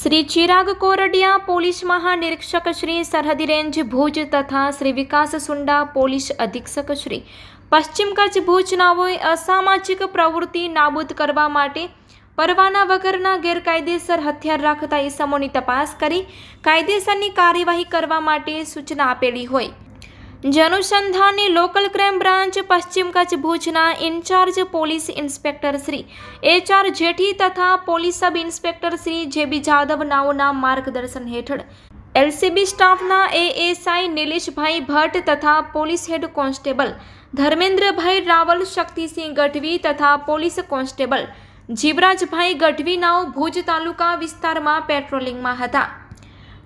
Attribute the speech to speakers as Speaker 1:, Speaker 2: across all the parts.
Speaker 1: Shri Chirag Kordia police મહાનિરીક્ષક શ્રી સરહદી range Bhuj તથા શ્રી વિકાસ સુંડા પોલીસ અધિક્ષક શ્રી. પશ્ચિમ કચ્છ ભુજ નાઓએ અસામાજિક પ્રવૃત્તિ નાબૂદ કરવા માટે પરવાના વગરના ગેરકાયદેસર હથિયાર રાખતા ઇસમોની તપાસ કરી કાયદેસરની કાર્યવાહી કરવા માટે સૂચના આપેલી હોય. જે લોકલ ક્રાઇમ બ્રાન્ચ પશ્ચિમ કચ્છ ભુજના incharge police inspector Shri H R Jethi તથા પોલીસ સબ ઇન્સ્પેક્ટર શ્રી જે બી જાદવ નાઓના માર્ગદર્શન હેઠળ એલસીબી સ્ટાફના એએસઆઈ નિલેશભાઈ ભટ્ટ તથા police head constable Dharmendrabhai Raval, Shaktisinh Gadhvi તથા પોલીસ કોન્સ્ટેબલ જીવરાજભાઈ ગઢવીનાઓ ભુજ તાલુકા વિસ્તારમાં પેટ્રોલિંગમાં હતા.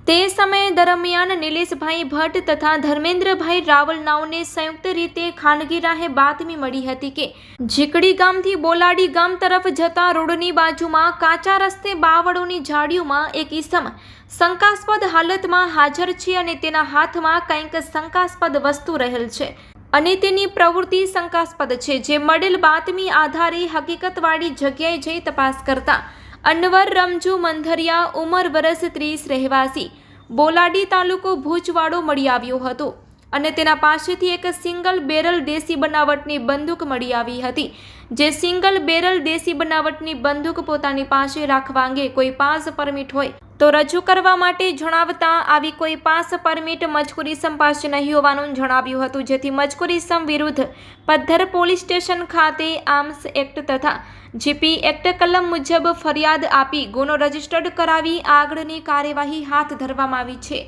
Speaker 1: તે સમય દરમિયાન નિલેશભાઈ ભટ્ટ તથા ધર્મેન્દ્રભાઈ રાવલ નાવને સંયુક્ત રીતે ખાનગી રાહે બાતમી મળી હતી કે, ઝીકડી ગામથી બોલાડી ગામ તરફ જતા રોડની બાજુમાં કાચા રસ્તે બાવળોની ઝાડીઓમાં એક ઈસમ શંકાસ્પદ હાલતમાં હાજર છે અને તેના હાથમાં કંઈક શંકાસ્પદ વસ્તુ રહેલ છે અને તેની પ્રવૃત્તિ શંકાસ્પદ છે, જે મળેલ બાતમી આધારે હકીકતવાળી જગ્યાએ જઈ તપાસ કરતા અનવર રમજુ મંધરિયા ઉંમર વરસ ત્રીસ રહેવાસી. બોલાડી તાલુકો ભુજવાડો મળી આવ્યો હતો અને તેના પાસેથી એક સિંગલ બેરલ દેશી બનાવટની બંદૂક મળી આવી હતી. જે સિંગલ બેરલ દેશી બનાવટની બંદૂક પોતાની પાસે રાખવા અંગે કોઈ પાસ પરમિટ હોય તો રજૂ કરવા માટે જણાવતા આવી કોઈ પાસ પરમિટ મજકૂર પાસે નહીં હોવાનું જણાવ્યું હતું, જેથી મજકુરીસમ વિરુદ્ધ પદ્ધર પોલીસ સ્ટેશન ખાતે આર્મ્સ એક્ટ તથા જીપી એક્ટ કલમ મુજબ ફરિયાદ આપી ગુનો રજીસ્ટર્ડ કરાવી આગળની કાર્યવાહી હાથ ધરવામાં આવી છે.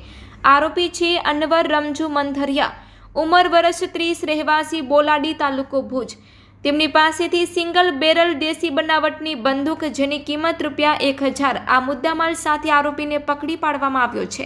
Speaker 1: આરોપી છે અનવર રમજુ મંધરિયા. ઉંમર વર્ષ ત્રીસ, રહેવાસી બોલાડી તાલુકો ભુજ. તેમની પાસેથી સિંગલ બેરલ દેશી બનાવટની બંદૂક જેની કિંમત રૂપિયા એક હજાર આ મુદ્દામાલ સાથે આરોપીને પકડી પાડવામાં આવ્યો છે.